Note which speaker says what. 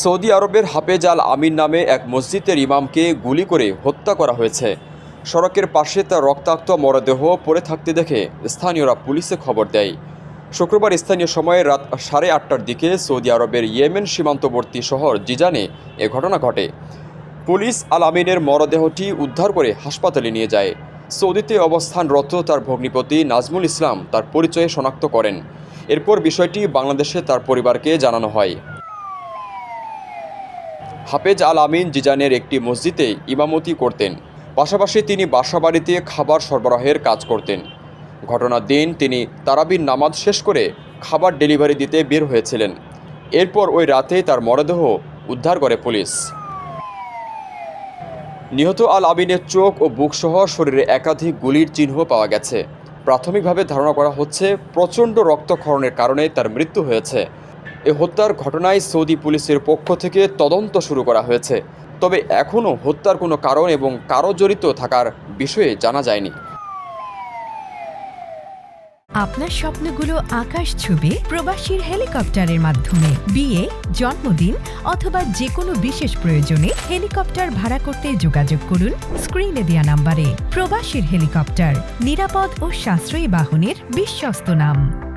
Speaker 1: Saudi আরবের হাফেজ আল আমিন নামে এক মসজিদের ইমামকে গুলি করে হত্যা করা হয়েছে। সড়কের পাশে তার রক্তাক্ত মরদেহ পড়ে থাকতে দেখে স্থানীয়রা পুলিশে খবর দেয়। শুক্রবার স্থানীয় সময়ে রাত সাড়ে আটটার দিকে সৌদি আরবের ইয়েমেন সীমান্তবর্তী শহর জিজানে এ ঘটনা ঘটে। পুলিশ আল আমিনের মরদেহটি উদ্ধার করে হাসপাতালে নিয়ে যায়। সৌদিতে অবস্থানরত তার ভগ্নিপতি নাজমুল ইসলাম তার পরিচয়ে শনাক্ত করেন। এরপর বিষয়টি বাংলাদেশে তার পরিবারকে জানানো হয়। হাফেজ আল আমিন জিজানের একটি মসজিদে ইমামতি করতেন। পাশাপাশি তিনি বাসাবাড়িতে খাবার সরবরাহের কাজ করতেন। ঘটনার দিন তিনি তারাবির নামাজ শেষ করে খাবার ডেলিভারি দিতে বের হয়েছিলেন। এরপর ওই রাতে তার মরদেহ উদ্ধার করে পুলিশ। নিহত আল আবিনের চোখ ও বুকসহ শরীরে একাধিক গুলির চিহ্ন পাওয়া গেছে। প্রাথমিকভাবে ধারণা করা হচ্ছে, প্রচণ্ড রক্তক্ষরণের কারণে তার মৃত্যু হয়েছে। এ হত্যার ঘটনায় সৌদি পুলিশের পক্ষ থেকে তদন্ত শুরু করা হয়েছে। তবে এখনও হত্যার কোনো কারণ এবং কারও জড়িত থাকার বিষয়ে জানা যায়নি।
Speaker 2: আপনার স্বপ্নগুলো আকাশ ছুবে প্রবাসীর হেলিকপ্টারের মাধ্যমে। বিয়ে, জন্মদিন অথবা যে কোনো বিশেষ প্রয়োজনে হেলিকপ্টার ভাড়া করতে যোগাযোগ করুন স্ক্রিনে দেয়া নাম্বারে। প্রবাসীর হেলিকপ্টার, নিরাপদ ও সাশ্রয়ী বাহনের বিশ্বস্ত নাম।